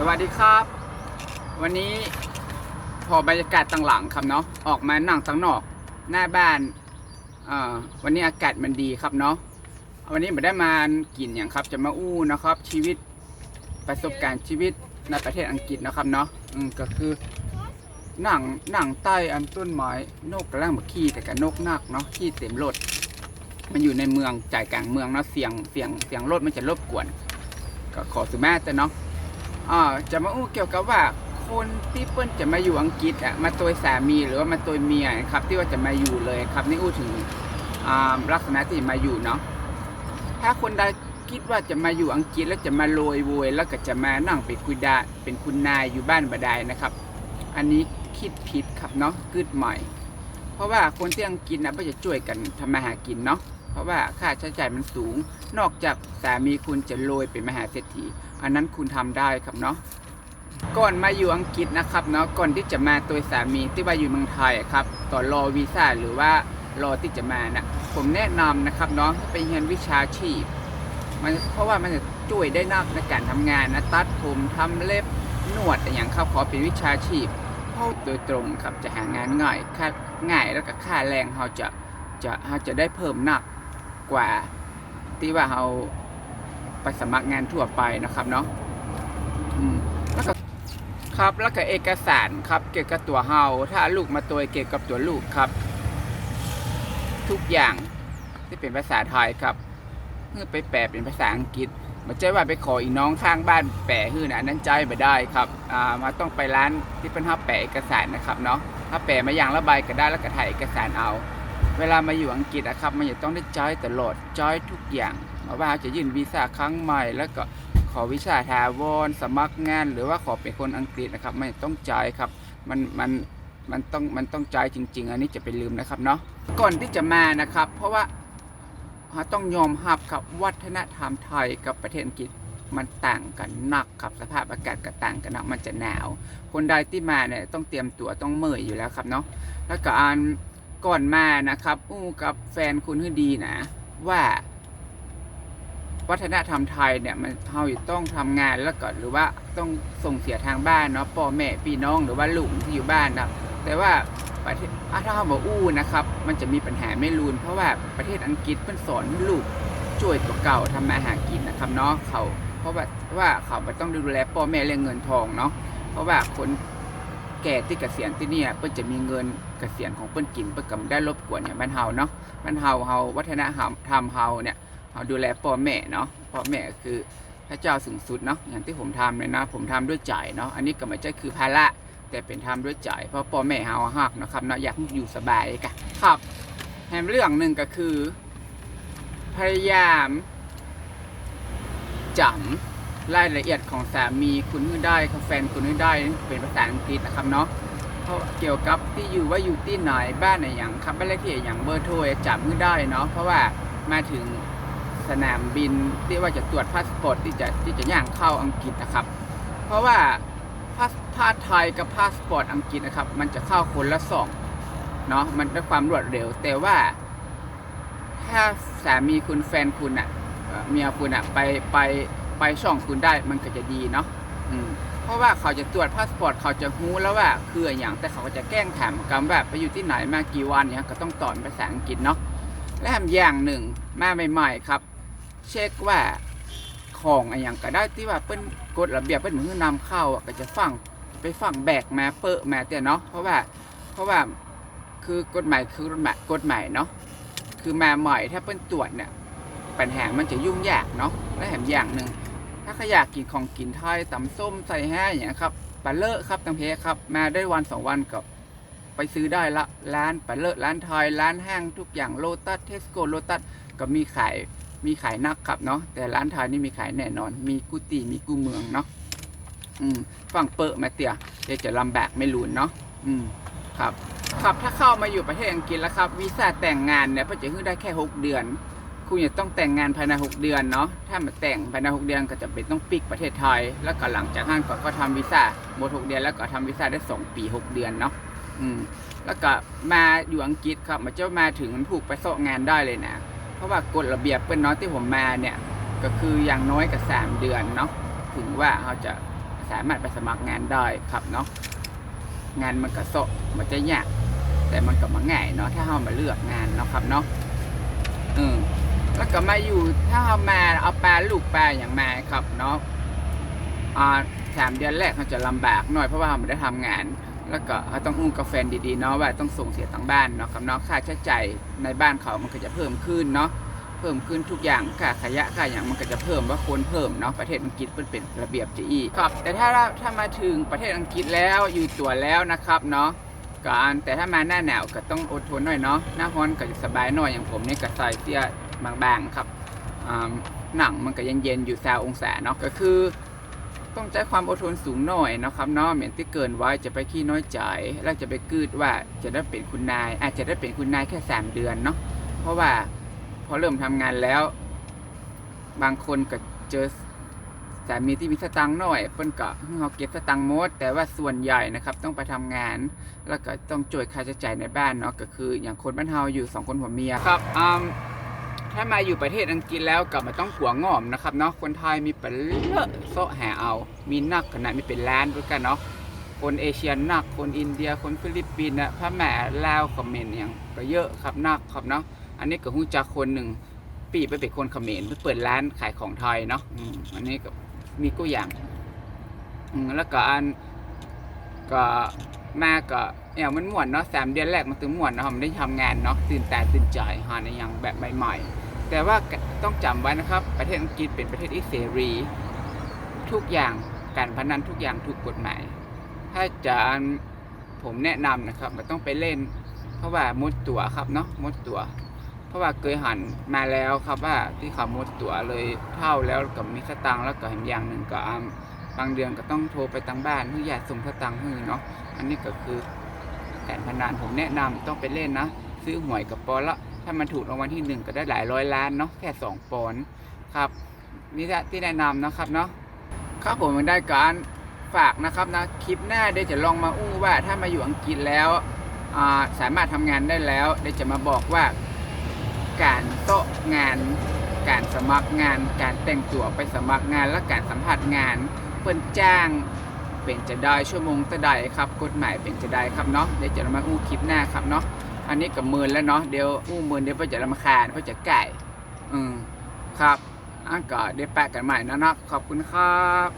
สวัสดีครับ วันนี้พอบรรยากาศต่างหลังครับเนาะออกมานั่งตั้งนอก หน้าบ้านอ่าวันนี้อากาศมันดีครับเนาะวันนี้มาได้มากินอย่างครับ จะมาอู้นะครับ ชีวิตประสบการณ์ชีวิตในประเทศอังกฤษนะครับเนาะอืมก็คือนั่งนั่งใต้อันต้นไม้นกกระลังมาขี้แต่กับนกนักเนาะขี้เต็มรถมันอยู่ในเมืองใจกลางเมืองเนาะเสียงเสียงเสียงรถมันจะรบกวน ก็ขอสุแม่แต่เนาะ อ่าจะมาอู้เกี่ยวกับว่าคนที่เปิ้นจะมาอยู่อังกฤษอะมาตัวสามีหรือว่ามาตัวเมียนะครับ ที่ว่าจะมาอยู่เลยครับนี่อู้ถึงลักษณะที่มาอยู่เนาะถ้าคนใดคิดว่าจะมาอยู่อังกฤษแล้วจะมาโรยโวยแล้วก็จะมานั่งเป็นคุยดาเป็นคุณนายอยู่บ้านบดายนะครับ อันนี้คิดผิดครับเนาะกึดใหม่ เพราะว่าคนที่อังกฤษนะก็จะช่วยกันทำมาหากินเนาะ เพราะว่าค่าใช้จ่ายมันสูง นอกจากสามีคุณจะโรยเป็นมหาเศรษฐี อันนั้นคุณทำได้ครับเนาะก่อนมาอยู่อังกฤษนะครับเนาะก่อนที่จะมาตัวสามีที่ว่าอยู่เมืองไทยครับต่อรอวีซ่าหรือว่ารอที่จะมานะผมแนะนำนะครับเนาะให้ไปเรียนวิชาชีพมันเพราะว่ามันจะช่วยได้นักในการทำงานนะตัดผมทำเล็บนวดอย่างครับขอเป็นวิชาชีพเพราะโดยตรงครับจะหางานง่ายค่าง่ายแล้วก็ค่าแรงเราจะจะเราจะได้เพิ่มนัก กว่า ที่ว่าเราไปสมัครงานทั่วไปนะครับเนาะแล้วก็ครับแล้วก็เอกสารครับ เกี่ยวกับตัวเฮาถ้าลูกมาตัวเกี่ยวกับตัวลูกครับ ทุกอย่างที่เป็นภาษาไทยครับเพื่อไปแปลเป็นภาษาอังกฤษมาใจว่าไปขออีน้องข้างบ้านแปลฮื้อนะอันนั้นใจไม่ได้ครับอ่ามาต้องไปร้านที่เป็นห้าแปลเอกสารนะครับเนาะถ้าแปลมาอย่างละใบก็ได้แล้วก็ถ่ายเอกสารเอา เวลามาอยู่อังกฤษนะครับ มันจะต้องได้จอยตลอดจอยทุกอย่างมาว่าจะยื่นวีซ่าครั้งใหม่ แล้วก็ขอวิชาทาวรสมัครงาน หรือว่าขอเป็นคนอังกฤษนะครับไม่ต้องจอยครับ มันมันมันต้องมันต้องจอยจริง ๆ อันนี้จะไปลืมนะครับเนาะก่อนที่จะมานะครับ เพราะว่าเราต้องยอมรับครับวัฒนธรรมไทยกับประเทศอังกฤษมันต่างกันหนักครับสภาพอากาศก็ต่างกันนะมันจะหนาว คนใดที่มาเนี่ยต้องเตรียมตัวต้องเมื่อยอยู่แล้วครับเนาะแล้วก็อัน ก่อนมานะครับอู้กับแฟนคุณให้ดีนะ ว่า วัฒนธรรมไทยเนี่ย มันเราต้องทำงานแล้วก็หรือว่าต้องส่งเสียทางบ้านเนาะพ่อแม่พี่น้องหรือว่าลูกที่อยู่บ้านนะแต่ว่าประเทศอะถ้าเขาบอกอู้นะครับ มันจะมีปัญหาไม่รุนเพราะว่าประเทศอังกฤษเพิ่นสอนให้ลูกช่วยตัวเก่าทำมาหากินนะครับเนาะเขาเพราะว่าว่าเขาไม่ต้องดูแลพ่อแม่เรื่องเงินทองเนาะเพราะว่าคนแก่ที่เกษียณที่เนี่ยเพิ่นจะมีเงิน กษียณของเพิ่นกินเพิ่นก็ไม่ได้รบกวนอย่างบ้านเฮาเนาะบ้านเฮาเฮาวัฒนธรรมทำเฮาเนี่ยเฮาดูแลพ่อแม่เนาะพ่อแม่คือพระเจ้าสูงสุดเนาะอย่างที่ผมทำเลยนะผมทำด้วยใจเนาะอันนี้ก็ไม่ใช่คือภาระแต่เป็นทำด้วยใจเพราะพ่อแม่เฮาฮักนะครับเนาะอยากให้อยู่สบายกันครับแถมเรื่องหนึ่งก็คือ พยายามจำรายละเอียดของสามีคุณให้ได้ของแฟนคุณให้ได้เป็นภาษาอังกฤษนะครับเนาะ เกี่ยวกับที่อยู่ว่าอยู่ที่ไหนบ้านไหนอย่างครับบ้านเลขที่อย่างเบอร์โทรจำให้ได้เนาะเพราะว่ามาถึงสนามบินที่ว่าจะตรวจพาสปอร์ตที่จะที่จะย่างเข้าอังกฤษนะครับ เพราะว่าพาสพาสไทยกับพาสปอร์ตอังกฤษนะครับ มันจะเข้าคนละสองเนาะมันด้วยความรวดเร็ว แต่ว่า ถ้าสามีคุณแฟนคุณอะเอ่อเมียคุณอะไปไปไปช่องคุณได้มันก็จะดีเนาะอืม เพราะว่าเขาจะตรวจพาสปอร์ตเขาจะรู้แล้วว่าคืออย่างแต่เขาก็จะแกล้งถามกันแบบไปอยู่ที่ไหนมากี่วันเนี่ยก็ต้องตอนภาษาอังกฤษเนาะและอย่างหนึ่งมาใหม่ๆครับ เช็คว่าของอะไรอย่างก็ได้ที่ว่าเป็นกฎระเบียบเป็นมือนำเข้าก็จะฟังไปฟังแบกมาเปอะมาเตี้ยเนาะเพราะว่าเพราะว่าคือกฎหมายคือกฎหมายกฎหมายเนาะคือมาใหม่ถ้าเป็นตรวจเนี่ยปัญหามันจะยุ่งยากเนาะและแถมอย่างหนึ่ง ถ้าเขาอยากกินของกินไทยตำส้มใส่แห้อย่างเงี้ครับปลาเลอะครับตังเพครับ มาได้วันสองวันก็ไปซื้อได้ละร้านปลาเลอะร้านไทยร้านห้างทุกอย่างโลตัสเทสโก้โลตัสก็มีขายมีขายนักครับเนาะแต่ร้านไทยนี่มีขายแน่นอน มีกุฏิมีกูเมืองเนาะอืมฝั่งเปิดมาเตียเดี๋ยวจะลำบากไม่รุนเนาะอืมครับ ครับถ้าเข้ามาอยู่ประเทศอังกฤษแล้วครับวีซ่าแต่งงานเนี่ยพอจะขึ้นได้แค่ 6 เดือน คุณจะต้องแต่งงานภายใน 6 เดือนเนาะ ถ้ามาแต่งภายใน 6 เดือนก็จะเป็นต้องปิกประเทศไทย แล้วก็หลังจากนั้นก็ก็ทำวีซ่าหมด 6 เดือนแล้วก็ทำวีซ่าได้ 2 ปี 6 เดือนเนาะ อืม แล้วก็มาอยู่อังกฤษครับมันจะมาถึงมันผูกไปโซะงานได้เลยนะ เพราะว่ากฎระเบียบเป็นน้อยที่ผมมาเนี่ย ก็คืออย่างน้อยกับสามเดือนเนาะ ถึงว่าเขาจะสามารถไปสมัครงานได้ครับเนาะ งานมันก็โซะมันจะยาก แต่มันก็มาง่ายเนาะถ้าเรามาเลือกงานเนาะครับเนาะเออ แล้วก็มาอยู่ถ้าเรามาเอาปลาลูกปลาอย่างมาครับเนาะอ่าสามเดือนแรกเขาจะลำบากหน่อยเพราะว่าเราไม่ได้ทำงาน แล้วก็เขาต้องอุ้มกับแฟนดีๆเนาะว่าต้องส่งเสียต่างบ้านเนาะครับเนาะค่าใช้จ่ายในบ้านเขามันก็จะเพิ่มขึ้นเนาะเพิ่มขึ้นทุกอย่างค่าขยะค่าอย่างมันก็จะเพิ่มว่าควรเพิ่มเนาะประเทศอังกฤษเป็นเป็นระเบียบจีอีครับ แต่ถ้าถ้ามาถึงประเทศอังกฤษแล้วอยู่ตัวแล้วนะครับเนาะก่อนแต่ถ้ามาหน้าหนาวก็ต้องอดทนหน่อยเนาะหน้าร้อนก็จะสบายหน่อยอย่างผมนี่ก็ใส่เสื้อ บางๆครับหนังมันก็เย็นๆอยู่ซาองศาเนาะก็คือ ต้องใช้ความอดทนสูงหน่อยนะครับเนาะเหมือนที่เกินไว้จะไปขี้น้อยใจแล้วจะไปกืดว่าจะได้เป็นคุณนาย อาจจะได้เป็นคุณนายแค่สามเดือนเนาะเพราะว่าพอเริ่มทำงานแล้ว บางคนก็เจอสามีที่มีสตังค์หน่อยเพิ่นก็เขาเก็บสตังค์มด แต่ว่าส่วนใหญ่นะครับต้องไปทำงาน แล้วก็ต้องจ่ายค่าใช้จ่ายในบ้านเนาะก็คือ อย่างคนบ้านเฮาอยู่สองคนผัวเมียครับอืม ถ้ามาอยู่ประเทศอังกฤษแล้วกลับมาต้องหัวงอมนะครับเนาะคนไทยมีเป็นเลอะโซะแห่เอา มีนักขนาดมีเป็นล้านด้วยกันเนาะคนเอเชียนักคนอินเดียคนฟิลิปปินส์นะพม่าลาวเขมรอย่างก็เยอะครับนักครับเนาะอันนี้ก็หูจักคนหนึ่งปีไปเป็นคนเขมรไปเปิดร้านขายของไทยเนาะอันนี้ก็มีกู้อย่างอืแล้วก็อันก็มาก็เอย่างมันม่วนเนาะสามเดือนแรกมันถึงม่วนเนาะมันได้ทำงานเนาะตื่นตาตื่นใจหาในอย่างแบบใหม่ๆ แต่ว่าต้องจำไว้นะครับ ประเทศอังกฤษเป็นประเทศที่เสรี ทุกอย่างการพนันทุกอย่างถูกกฎหมาย ถ้าจะผมแนะนำนะครับไมันต้องไปเล่น เพราะว่ามุดตั๋วครับเนาะมุดตั๋วเพราะว่าเคยหันมาแล้วครับว่าที่เขามุดตั๋วเลยเท่าแล้วกับมีสตังค์แล้วก็เห็นอย่างหนึ่งก็บางเดือนก็ต้องโทรไปตังบ้านเพื่ออยากส่งสตังค์ให้เนาะอันนี้ก็คือการพนันผมแนะนำต้องไปเล่นนะ ซื้อหวยกับปอละ ถ้ามันถูกรางวัลที่หนึ่งก็ได้หลายร้อยล้านเนาะแค่สองปอนด์ครับนี่ที่แนะนำนะครับเนาะครับผมได้การฝากนะครับนะคลิปหน้าเดี๋ยวจะลองมาอู้ว่าถ้ามาอยู่อังกฤษแล้วาสามารถทำงานได้แล้วเดี๋ยวจะมาบอกว่าการโต๊ะงาน การสมัครงาน การแต่งตัวไปสมัครงานและการสัมผัสงานเปิ้นจ้างเป็นจะได้ชั่วโมงตะใดครับ กฎหมายเป็นจะได้ครับเนาะเดี๋ยวจะมาอู้คลิปหน้าครับเนาะ อันนี้กับมือแล้วเนาะเดี๋ยวอู้มือเดี๋ยวเพื่อจะรำคาญเพื่อจะไก่อืมครับอันก็เดี๋ยวแปะกันใหม่นะเนาะขอบคุณครับ